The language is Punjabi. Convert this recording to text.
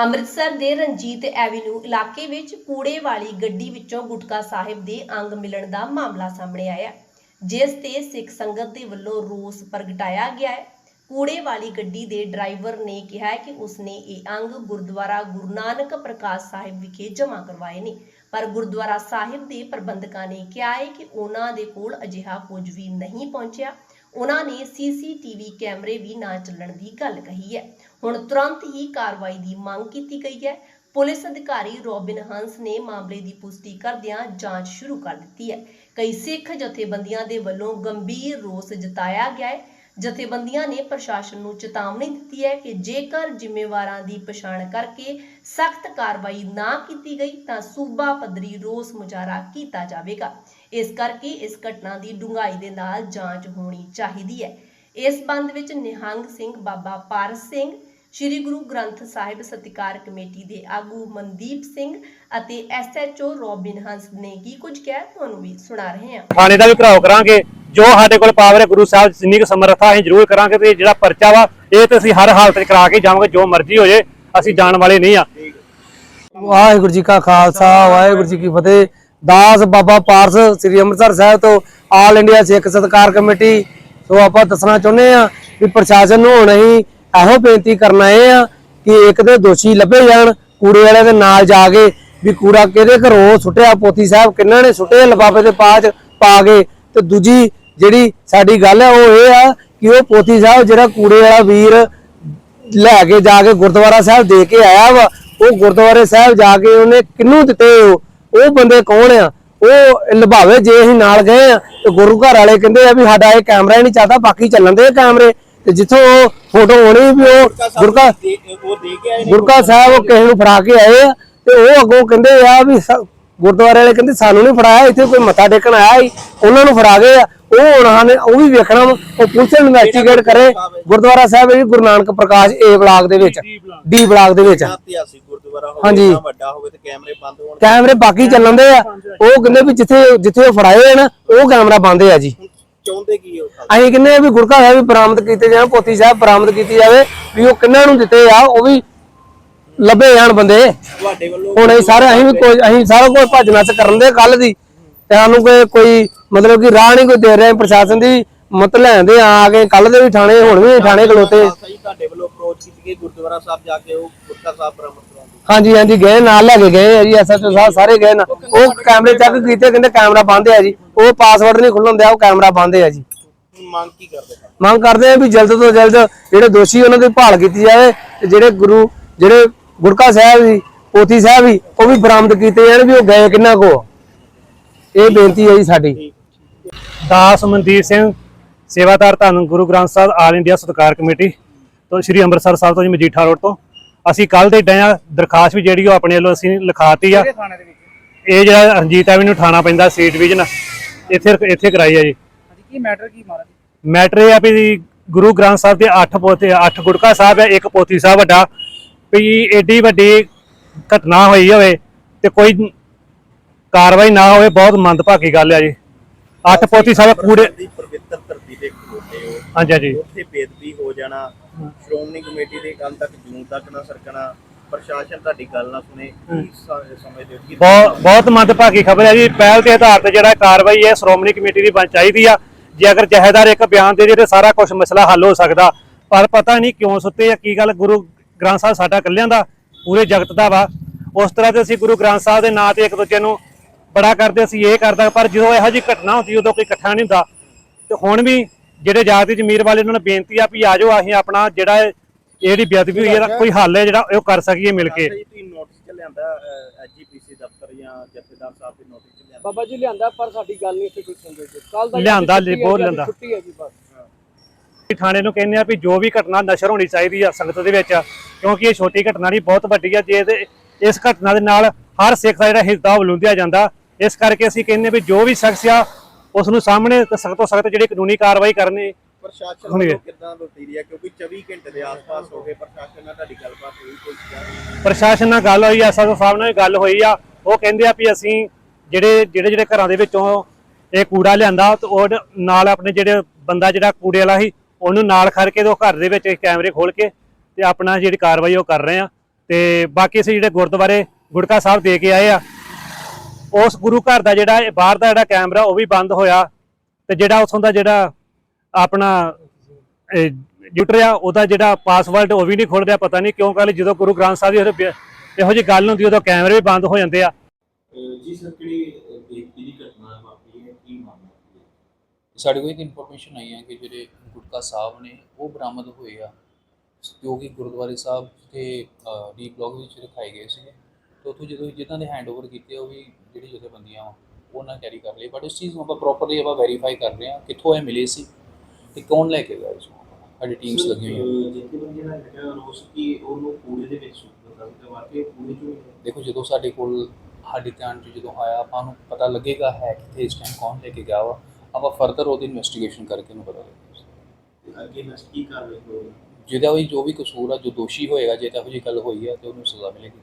ਅੰਮ੍ਰਿਤਸਰ ਦੇ ਰਣਜੀਤ ਐਵੀਨਿਊ ਇਲਾਕੇ ਵਿੱਚ ਕੂੜੇ ਵਾਲੀ ਗੱਡੀ ਵਿੱਚੋਂ ਗੁਟਕਾ ਸਾਹਿਬ ਦੇ ਅੰਗ ਮਿਲਣ ਦਾ ਮਾਮਲਾ ਸਾਹਮਣੇ ਆਇਆ ਜਿਸ ਤੇ ਸਿੱਖ ਸੰਗਤ ਦੇ ਵੱਲੋਂ ਰੋਸ ਪ੍ਰਗਟਾਇਆ ਗਿਆ ਹੈ। ਕੂੜੇ ਵਾਲੀ ਗੱਡੀ ਦੇ ਡਰਾਈਵਰ ਨੇ ਕਿਹਾ ਕਿ ਉਸਨੇ ਇਹ ਅੰਗ ਗੁਰਦੁਆਰਾ ਗੁਰੂ ਨਾਨਕ ਪ੍ਰਕਾਸ਼ ਸਾਹਿਬ ਵਿਖੇ ਜਮ੍ਹਾਂ ਕਰਵਾਏ ਨੇ। ਪਰ ਗੁਰਦੁਆਰਾ ਸਾਹਿਬ ਦੇ ਪ੍ਰਬੰਧਕਾਂ ਨੇ ਕਿਹਾ ਹੈ ਕਿ ਉਹਨਾਂ ਦੇ ਕੋਲ ਅਜਿਹਾ ਕੁਝ ਵੀ ਨਹੀਂ ਪਹੁੰਚਿਆ। ਉਹਨਾਂ ਨੇ ਸੀਸੀਟੀਵੀ ਕੈਮਰੇ ਵੀ ਨਾ ਚੱਲਣ ਦੀ ਗੱਲ ਕਹੀ ਹੈ। ਹੁਣ ਤੁਰੰਤ ਹੀ ਕਾਰਵਾਈ ਦੀ ਮੰਗ ਕੀਤੀ ਗਈ ਹੈ। ਪੁਲਿਸ ਅਧਿਕਾਰੀ ਰੋਬਿਨ ਹੰਸ ਨੇ ਮਾਮਲੇ ਦੀ ਪੁਸ਼ਟੀ ਕਰਦਿਆਂ ਜਾਂਚ ਸ਼ੁਰੂ ਕਰ ਦਿੱਤੀ ਹੈ। ਕਈ ਸਿੱਖ ਜਥੇਬੰਦੀਆਂ ਦੇ ਵੱਲੋਂ ਗੰਭੀਰ ਰੋਸ ਜਤਾਇਆ ਗਿਆ ਹੈ। ਜਥੇਬੰਦੀਆਂ ਨੇ ਪ੍ਰਸ਼ਾਸਨ ਨੂੰ ਚੇਤਾਵਨੀ ਦਿੱਤੀ ਹੈ ਕਿ ਜੇਕਰ ਜ਼ਿੰਮੇਵਾਰਾਂ ਦੀ ਪਛਾਣ ਕਰਕੇ ਸਖਤ ਕਾਰਵਾਈ ਨਾ ਕੀਤੀ ਗਈ ਤਾਂ ਸੂਬਾ ਪੱਧਰੀ ਰੋਸ ਮੁਜ਼ਾਹਰਾ ਕੀਤਾ ਜਾਵੇਗਾ। ਇਸ ਕਰਕੇ ਇਸ ਘਟਨਾ ਦੀ ਡੂੰਘਾਈ ਦੇ ਨਾਲ ਜਾਂਚ ਹੋਣੀ ਚਾਹੀਦੀ ਹੈ। ਇਸ ਬੰਦ ਵਿੱਚ ਨਿਹੰਗ ਸਿੰਘ ਬਾਬਾ ਪਾਰਸ ਸਿੰਘ ਸ੍ਰੀ ਗੁਰੂ ਗ੍ਰੰਥ ਸਾਹਿਬ ਸਤਿਕਾਰ ਕਮੇਟੀ ਦੇ ਆਗੂ ਮਨਦੀਪ ਸਿੰਘ ਅਤੇ ਐਸਐਚਓ ਰੋਬਿਨ ਹੰਸ ਨੇ ਕੀ ਕੁਝ ਕਿਹਾ ਤੁਹਾਨੂੰ ਵੀ ਸੁਣਾ ਰਹੇ ਹਾਂ। ਥਾਣੇ ਦਾ ਵੀ ਘਰਾਓ ਕਰਾਂਗੇ। ਜੋ ਸਾਡੇ ਕੋਲ ਪਾਵਰ ਹੈ ਗੁਰੂ ਸਾਹਿਬ ਜਿੰਨੀ ਕੁ ਸਮਰੱਥਾ ਅਸੀਂ ਜ਼ਰੂਰ ਕਰਾਂਗੇ ਤੇ ਜਿਹੜਾ ਪਰਚਾ ਵਾ ਇਹ ਤੇ ਅਸੀਂ ਹਰ ਹਾਲਤ 'ਚ ਕਰਾ ਕੇ ਜਾਵਾਂਗੇ ਜੋ ਮਰਜ਼ੀ ਹੋ ਜੇ ਅਸੀਂ ਜਾਣ ਵਾਲੇ ਨਹੀਂ ਆ। ਵਾਹਿਗੁਰੂ ਜੀ ਕਾ ਖਾਲਸਾ ਵਾਹਿਗੁਰੂ ਜੀ ਕੀ ਫਤਿਹ। ਦਾਸ ਬਾਬਾ ਪਾਰਸ ਸ੍ਰੀ ਅੰਮ੍ਰਿਤਸਰ ਸਾਹਿਬ ਤੋਂ ਆਲ ਇੰਡੀਆ ਸਿੱਖ ਸਤਕਾਰ ਕਮੇਟੀ ਸੋ ਆਪਾਂ ਦੱਸਣਾ ਚਾਹੁੰਦੇ ਆ ਵੀ ਪ੍ਰਸ਼ਾਸਨ ਨੂੰ ਹੁਣ ਅਸੀਂ ਇਹੋ ਬੇਨਤੀ ਕਰਨ ਆਏ ਆ ਕਿ ਇੱਕ ਦੇ ਦੋਸ਼ੀ ਲੱਭੇ ਜਾਣ, ਕੂੜੇ ਵਾਲਿਆਂ ਦੇ ਨਾਲ ਜਾ ਕੇ ਵੀ ਕੂੜਾ ਕਿਹਦੇ ਘਰੋਂ ਸੁੱਟਿਆ ਪੋਥੀ ਸਾਹਿਬ ਕਿੰਨਾਂ ਨੇ ਸੁੱਟੇ, ਲਿਫਾਫੇ ਦੇ ਪਾਚ ਪਾ ਕੇ ਤੇ ਦੂਜੀ ਜਿਹੜੀ ਸਾਡੀ ਗੱਲ ਹੈ ਉਹ ਇਹ ਆ ਕਿ ਉਹ ਪੋਥੀ ਸਾਹਿਬ ਜਿਹੜਾ ਕੂੜੇ ਵਾਲਾ ਵੀਰ ਲੈ ਕੇ ਜਾ ਕੇ ਗੁਰਦੁਆਰਾ ਸਾਹਿਬ ਦੇ ਕੇ ਆਇਆ ਵਾ, ਉਹ ਗੁਰਦੁਆਰੇ ਸਾਹਿਬ ਜਾ ਕੇ ਉਹਨੇ ਕਿੰਨੂੰ ਦਿੱਤੇ ਉਹ? ਉਹ ਬੰਦੇ ਕੌਣ ਆ? ਉਹ ਲਭਾਵੇ ਜੇ ਅਸੀਂ ਨਾਲ ਗਏ ਆ ਤੇ ਗੁਰੂ ਘਰ ਵਾਲੇ ਕਹਿੰਦੇ ਆ ਵੀ ਸਾਡਾ ਇਹ ਕੈਮਰਾ ਹੀ ਨਹੀਂ ਚੱਲਦਾ ਬਾਕੀ ਚੱਲਣ ਦੇ ਕੈਮਰੇ। ਤੇ ਜਿੱਥੋਂ ਉਹ ਫੋਟੋ ਹੋਣੀ ਵੀ ਉਹ ਗੁਰਕਾ ਗੁਰਕਾ ਸਾਹਿਬ ਉਹ ਕਿਸੇ ਨੂੰ ਫੜਾ ਕੇ ਆਏ ਆ ਤੇ ਉਹ ਅੱਗੋਂ ਕਹਿੰਦੇ ਆ ਵੀ ਗੁਰਦੁਆਰੇ ਵਾਲੇ ਕਹਿੰਦੇ ਸਾਨੂੰ ਨਹੀਂ ਫੜਾਇਆ ਇੱਥੇ ਕੋਈ ਮੱਥਾ ਟੇਕਣ ਆਇਆ ਸੀ ਉਹਨਾਂ ਨੂੰ ਫੜਾ ਗਏ ਆ। ਉਹ ਉਹਨਾਂ ਨੇ ਉਹ ਵੀ ਵੇਖਣਾ ਉਹ ਪੁਲਿਸ ਇਨਵੈਸਟੀਗੇਟ ਕਰੇ। ਗੁਰਦੁਆਰਾ ਸਾਹਿਬ ਇਹ ਗੁਰੂ ਨਾਨਕ ਪ੍ਰਕਾਸ਼ ਏ ਬਲਾਕ ਦੇ ਵਿੱਚ ਡੀ ਬਲਾਕ। ਦੇ ਵਿੱਚ ਇਤਿਹਾਸਿਕ ਗੁਰਦੁਆਰਾ ਹੋਵੇ ਹਾਂਜੀ। ਇੰਨਾ ਵੱਡਾ ਹੋਵੇ ਤੇ ਕੈਮਰੇ ਬੰਦ ਹੋਣ ਕੈਮਰੇ ਬਾਕੀ ਚੱਲਣ ਦੇ ਆ। ਉਹ ਕਹਿੰਦੇ ਵੀ ਜਿੱਥੇ ਜਿੱਥੇ ਉਹ ਫੜਾਏ ਆ ਨਾ ਉਹ ਕੈਮਰਾ ਬੰਦ ਆ ਜੀ। ਚਾਹੁੰਦੇ ਕੀ ਹੋ ਖਾਲਸਾ ਅਸੀਂ ਕਹਿੰਦੇ ਆ ਵੀ ਗੁਰਕਾ ਸਾਹਿਬ ਵੀ ਬਰਾਮਦ ਕੀਤੇ ਜਾਣ ਪੋਥੀ ਸਾਹਿਬ ਬਰਾਮਦ ਕੀਤੀ ਜਾਵੇ ਵੀ ਉਹ ਕਿੰਨਾਂ ਨੂੰ ਦਿੱਤੇ ਆ ਉਹ ਵੀ ਲੱਭੇ ਜਾਣ ਬੰਦੇ। ਤੁਹਾਡੇ ਵੱਲੋਂ ਹੁਣ ਅਸੀਂ ਸਾਰੇ ਅਸੀਂ ਵੀ ਕੋਈ ਅਸੀਂ ਸਾਰਾ ਕੁਝ ਭੱਜ ਨੱਸ ਕਰਨ ਦੇ ਕੱਲ ਦੀ। ਤੇ ਸਾਨੂੰ ਕੋਈ ਕੋਈ ਮਤਲਬ ਕਿ ਰਾਹ ਨਹੀਂ ਕੋਈ ਦੇ ਰਿਹਾ ਪ੍ਰਸ਼ਾਸਨ ਦੀ ਮਤ ਲੈਂਦੇ ਆ ਕੇ ਕੱਲ ਦੇ ਵੀ ਥਾਣੇ ਹੁਣ ਵੀ ਥਾਣੇ ਖਲੋਤੇ। ਖਾਲਸਾ ਜੀ ਤੁਹਾਡੇ ਵੱਲੋਂ ਅਪਰੋਚ ਕੀਤੀ ਗਈ ਗੁਰਦੁਆਰਾ ਸਾਹਿਬ ਜਾ ਕੇ ਉਹ ਗੁਰਕਾ ਸਾਹਿਬ ਬਰਾਮਦ ਕਰਾਉਂਦੇ ਹਾਂਜੀ ਹਾਂਜੀ ਗਏ ਨਾਲ ਲੈ ਕੇ ਗਏ ਆ ਜੀ ਐਸਐਚਓ ਸਾਹਿਬ ਸਾਰੇ ਗਏ ਨਾ। ਉਹ ਕੈਮਰੇ ਚੈੱਕ ਕੀਤੇ ਕਹਿੰਦੇ ਕੈਮਰਾ ਬੰਦ ਆ ਜੀ। ਉਹ ਪਾਸਵਰਡ ਨਹੀਂ ਖੁੱਲਣ ਦਿਆ ਉਹ ਕੈਮਰਾ ਬੰਦ ਆ ਜੀ। ਮੰਗ ਕੀ ਕਰਦੇ? ਮੰਗ ਕਰਦੇ ਆ ਵੀ ਜਲਦ ਤੋਂ ਜਲਦ ਜਿਹੜੇ ਦੋਸ਼ੀ ਉਹਨਾਂ ਦੀ ਭਾਲ ਕੀਤੀ ਜਾਵੇ ਤੇ ਜਿਹੜੇ ਗੁਰੂ ਜਿਹੜੇ ਗੁਰਕਾ ਸਾਹਿਬ ਜੀ ਪੋਥੀ ਸਾਹਿਬ ਵੀ ਉਹ ਵੀ ਬਰਾਮਦ ਕੀਤੇ ਜਾਣ ਵੀ ਉਹ ਗਏ ਕਿੰਨਾ ਕੋ। ਇਹ ਬੇਨਤੀ ਹੈ ਜੀ ਸਾਡੀ। ਦਾਸ ਮਨਦੀਪ ਸਿੰਘ ਸੇਵਾਦਾਰ ਧੰਨ ਗੁਰੂ ਗ੍ਰੰਥ ਸਾਹਿਬ ਆਲ ਇੰਡੀਆ ਸਤਿਕਾਰ ਕਮੇਟੀ ਤੋਂ ਸ੍ਰੀ ਅੰਮ੍ਰਿਤਸਰ ਸਾਹਿਬ ਤੋਂ ਜੀ ਮਜੀਠਾ ਰੋਡ ਤੋਂ। ਅਸੀਂ ਕੱਲ ਦੇ ਡਿਆ ਦਰਖਾਸਤ ਵੀ ਜਿਹੜੀ ਉਹ ਆਪਣੇ ਵੱਲੋਂ ਅਸੀਂ ਲਿਖਾਤੀ ਆ। ਇਹ ਜਿਹੜਾ ਰਣਜੀਤ ਐਵੀਨਿਊ ਥਾਣਾ ਪੈਂਦਾ ਸੀ ਡਿਵੀਜ਼ਨ ਇੱਥੇ ਇੱਥੇ ਕਰਾਈ ਆ ਜੀ। ਕੀ ਮੈਟਰ ਕੀ ਮਾਰਾ ਮੈਟਰ ਇਹ ਆ ਵੀ ਗੁਰੂ ਗ੍ਰੰਥ ਸਾਹਿਬ ਦੇ 8 ਪੋਤੇ 8 ਗੁਟਕਾ ਸਾਹਿਬ ਹੈ ਇੱਕ ਪੋਥੀ ਸਾਹਿਬ ਵੱਡਾ ਵੀ ਏਡੀ ਵੱਡੀ ਘਟਨਾ ਹੋਈ ਹੋਵੇ ਤੇ ਕੋਈ ਕਾਰਵਾਈ ਨਾ ਹੋਵੇ ਬਹੁਤ ਮੰਦਭਾਗੀ ਗੱਲ ਹੈ ਜੀ। 8 ਪੋਥੀ ਸਾਹਿਬ ਕੂੜੇ ਪਵਿੱਤਰ ਧਰਤੀ ਤੇ ਖਲੋਤੇ ਹੋ। ਹਾਂਜੀ ਹਾਂਜੀ। ਉੱਥੇ ਬੇਦਬੀ ਹੋ ਜਾਣਾ ਸ਼੍ਰੋਮਣੀ ਕਮੇਟੀ ਦੇ ਕੱਲ ਤੱਕ ਜੂਨ ਤੱਕ ਨਾ ਸਰਕਣਾ ਪ੍ਰਸ਼ਾਸਨ ਤੁਹਾਡੀ ਗੱਲ ਨਾ ਸੁਣੇ ਕੀ ਸ- ਸਮਝਦੇ ਹੋ? ਕਿ ਬਹੁਤ ਬਹੁਤ ਮੰਦਭਾਗੀ ਖਬਰ ਹੈ ਜੀ। ਪਹਿਲ ਦੇ ਆਧਾਰ ਤੇ ਜਿਹੜਾ ਕਾਰਵਾਈ ਹੈ ਸ਼੍ਰੋਮਣੀ ਕਮੇਟੀ ਦੀ ਬਣ ਚਾਹੀਦੀ ਆ। ਜੇ ਅਗਰ ਜਹੇਦਾਰ ਇੱਕ ਬਿਆਨ ਦੇ ਦੇ ਤੇ ਸਾਰਾ ਕੁਝ ਮਸਲਾ ਹੱਲ ਹੋ ਸਕਦਾ। ਪਰ ਪਤਾ ਨਹੀਂ ਕਿਉਂ ਸੁੱਤੇ ਆ ਕੀ ਗੱਲ? ਗੁਰੂ ਗ੍ਰੰਥ ਸਾਹਿਬ ਸਾਡਾ ਇਕੱਲਿਆਂ ਦਾ ਪੂਰੇ ਜਗਤ ਦਾ ਵਾ। ਉਸ ਤਰ੍ਹਾਂ ਤੇ ਅਸੀਂ ਗੁਰੂ ਗ੍ਰੰਥ ਸਾਹਿਬ ਦੇ ਨਾਂ ਤੇ ਇੱਕ ਦੂਜੇ ਨੂੰ ਬੜਾ ਕਰਦੇ ਅਸੀਂ ਇਹ ਕਰਦਾ ਪਰ ਜਦੋਂ ਇਹੋ ਜਿਹੀ ਘਟਨਾ ਹੁੰਦੀ ਉਦੋਂ ਕੋਈ ਇਕੱਠਾ ਨਹੀਂ ਹੁੰਦਾ। ਤੇ ਹੁਣ ਵੀ ਜਿਹੜੇ ਜਾਤੀ ਜ਼ਮੀਰ ਵਾਲੇ ਉਹਨਾਂ ਨੂੰ ਬੇਨਤੀ ਆ ਵੀ ਆਜੋ ਅਸੀਂ ਆਪਣਾ ਜਿਹੜਾ ਇਹ ਜਿਹੜੀ ਬੇਅਦਬੀ ਹੋਈ ਹੈ ਇਹਦਾ ਕੋਈ ਹੱਲ ਹੈ ਜਿਹੜਾ ਉਹ ਕਰ ਸਕੀਏ ਮਿਲ ਕੇ। ਖਾਲਸਾ ਜੀ ਤੁਸੀਂ ਨੋਟਿਸ ਚ ਲਿਆਂਦਾ ਐਜੀਪੀਸੀ ਦਫ਼ਤਰ ਜਾਂ ਜਥੇਦਾਰ ਸਾਹਿਬ ਦੇ ਨੋਟਿਸ ਚ ਲਿਆਂਦਾ? ਬਾਬਾ ਜੀ ਲਿਆਂਦਾ ਪਰ ਸਾਡੀ ਗੱਲ ਨਹੀਂ ਇੱਥੇ ਕੋਈ ਸੁਣਦੇ ਕੱਲ ਦਾ ਲਿਆਂਦਾ ਜੀ, ਬਹੁਤ ਲਿਆਂਦਾ। ਛੁੱਟੀ ਹੈ ਜੀ ਬਸ। ਥਾਣੇ ਨੂੰ ਕਹਿੰਦੇ ਆ ਵੀ ਜੋ ਵੀ ਘਟਨਾ ਨਸ਼ਰ ਹੋਣੀ ਚਾਹੀਦੀ ਆ ਸੰਗਤ ਦੇ ਵਿੱਚ ਕਿਉਂਕਿ ਇਹ ਛੋਟੀ ਘਟਨਾ ਨਹੀਂ ਬਹੁਤ ਵੱਡੀ ਆ। ਜੇ ਇਸ ਘਟਨਾ ਦੇ ਨਾਲ ਹਰ ਸਿੱਖ ਦਾ ਜਿਹੜਾ ਹਿੱਸਾ ਉਹ ਲੁੰਦਿਆ ਜਾਂਦਾ ਇਸ ਕਰਕੇ ਅਸੀਂ ਕਹਿੰਦੇ ਵੀ ਜੋ ਵੀ ਸ਼ਖਸ ਆ ਉਸ ਨੂੰ ਸਾਹਮਣੇ ਸਖਤ ਤੋਂ ਸਖਤ ਜਿਹੜੀ ਕਾਨੂੰਨੀ ਕਾਰਵਾਈ ਕਰਨੀ ਪ੍ਰਸ਼ਾਸਨ। ਵੱਲੋਂ ਕਿੱਦਾਂ ਵਰਤੀਰੀ ਕਿਉਂਕਿ 24 ਘੰਟੇ ਦੇ ਆਸ-ਪਾਸ ਹੋ ਗਏ ਪ੍ਰਸ਼ਾਸਨ ਨਾਲ ਤੁਹਾਡੀ ਗੱਲਬਾਤ ਹੋਈ ਕੋਈ? ਪ੍ਰਸ਼ਾਸਨ ਨਾਲ ਗੱਲ ਹੋਈ ਆ ਸਾਹਿਬ ਨਾਲ ਵੀ ਗੱਲ ਹੋਈ ਆ ਉਹ ਕਹਿੰਦੇ ਆ ਵੀ ਅਸੀਂ ਜਿਹੜੇ ਜਿਹੜੇ ਜਿਹੜੇ ਘਰਾਂ ਦੇ ਵਿੱਚੋਂ ਇਹ ਕੂੜਾ ਲਿਆਂਦਾ ਤੇ ਉਹ ਨਾਲ ਆਪਣੇ ਜਿਹੜੇ ਬੰਦਾ ਜਿਹੜਾ ਕੂੜੇ ਵਾਲਾ ਸੀ ਉਹਨੂੰ ਨਾਲ ਖੜ ਕੇ ਉਹ ਘਰ ਦੇ ਵਿੱਚ ਕੈਮਰੇ ਖੋਲ ਕੇ ਤੇ ਆਪਣਾ ਜਿਹੜੀ ਕਾਰਵਾਈ ਉਹ ਕਰ ਰਹੇ ਆ ਤੇ ਬਾਕੀ ਅਸੀਂ ਜਿਹੜੇ ਗੁਰਦੁਆਰੇ ਗੁੜਕਾ ਸਾਹਿਬ ਦੇ ਕੇ ਆਏ ਆ ਉਸ ਗੁਰੂ ਘਰ ਦਾ ਜਿਹੜਾ ਬਾਹਰ ਦਾ ਜਿਹੜਾ ਕੈਮਰਾ ਉਹ ਵੀ ਬੰਦ ਹੋਇਆ ਤੇ ਜਿਹੜਾ ਉਥੋਂ ਦਾ ਜਿਹੜਾ ਆਪਣਾ ਜੁਟਰ ਆ ਉਹਦਾ ਜਿਹੜਾ ਪਾਸਵਰਡ ਉਹ ਵੀ ਨਹੀਂ ਖੁੱਲ ਰਿਹਾ ਪਤਾ ਨਹੀਂ ਕਿਉਂ ਕੱਲ ਜਦੋਂ ਗੁਰੂ ਗ੍ਰੰਥ ਸਾਹਿਬ ਦੀ ਇਹੋ ਜਿਹੀ ਗੱਲ ਹੁੰਦੀ ਉਦੋਂ ਕੈਮਰੇ ਵੀ ਬੰਦ ਹੋ ਜਾਂਦੇ ਆ। ਜੀ ਸਰ ਕਿਹੜੀ ਬੇਇੱਜ਼ਤੀ ਦੀ ਘਟਨਾ ਵਾਪਰੀ ਹੈ? ਕੀ ਮਾਮਲਾ ਹੈ? ਸਾਡੇ ਕੋਲ ਇੱਕ ਇਨਫੋਰਮੇਸ਼ਨ ਆਈ ਹੈ ਕਿ ਜਿਹੜੇ ਗੁਟਕਾ ਸਾਹਿਬ ਨੇ ਉਹ ਬਰਾਮਦ ਹੋਏ ਆ। ਜੋ ਕਿ ਗੁਰਦੁਆਰੇ ਸਾਹਿਬ ਤੇ ਡੀ ਬਲੌਕ ਵਿੱਚ ਰਖਾਏ ਗਏ ਸੀ ਤੇ ਉੱਥੋਂ ਜਦੋਂ ਜਿਨ੍ਹਾਂ ਨੇ ਹੈਂਡਓਵਰ ਕੀਤੇ ਉਹ ਵੀ ਜਿਹੜੀ ਜਥੇਬੰਦੀਆਂ ਵਾ ਉਹਨਾਂ ਕੈਰੀ ਕਰ ਲਈ। ਬਟ ਇਸ ਚੀਜ਼ ਨੂੰ ਆਪਾਂ ਪ੍ਰੋਪਰਲੀ ਆਪਾਂ ਵੈਰੀਫਾਈ ਕਰ ਰਹੇ ਹਾਂ ਕਿੱਥੋਂ ਇਹ ਮਿਲੇ ਸੀ ਤੇ ਕੌਣ ਲੈ ਕੇ ਗਿਆ ਇਸ ਨੂੰ ਸਾਡੀ ਟੀਮਸ ਲੱਗੀਆਂ ਹੋਈਆਂ। ਜਿੱਥੇ ਬੰਦੇ ਦਾ ਰੋਸ ਕੀ ਉਹਨੂੰ ਕੂੜੇ ਦੇ ਵਿੱਚ ਸੁੱਟ ਦਿੱਤਾ ਤੇ ਵਾਕਈ ਕੂੜੇ ਚੋਂ। ਦੇਖੋ ਜਦੋਂ ਸਾਡੇ ਕੋਲ ਸਾਡੇ ਧਿਆਨ 'ਚ ਜਦੋਂ ਆਇਆ ਆਪਾਂ ਨੂੰ ਪਤਾ ਲੱਗੇਗਾ ਹੈ ਕਿੱਥੇ ਇਸ ਟਾਈਮ ਕੌਣ ਲੈ ਕੇ ਗਿਆ ਵਾ। ਆਪਾਂ ਫਰਦਰ ਉਹਦੀ ਇਨਵੈਸਟੀਗੇਸ਼ਨ ਕਰਕੇ ਨੂੰ ਪਤਾ ਲੱਗੇਗਾ। ਅੱਗੇ ਨੈਕਸਟ ਕੀ ਕਰ ਹੋ ਜਿਹਦਾ ਵੀ ਜੋ ਵੀ ਕਸੂਰ ਆ ਜੋ ਦੋਸ਼ੀ ਹੋਏਗਾ ਜੇ ਤਾਂ ਜਿਹੀ ਗੱਲ ਹੋਈ ਹੈ ਤੇ ਉਹਨੂੰ ਸਜ਼ਾ ਮਿਲੇਗੀ।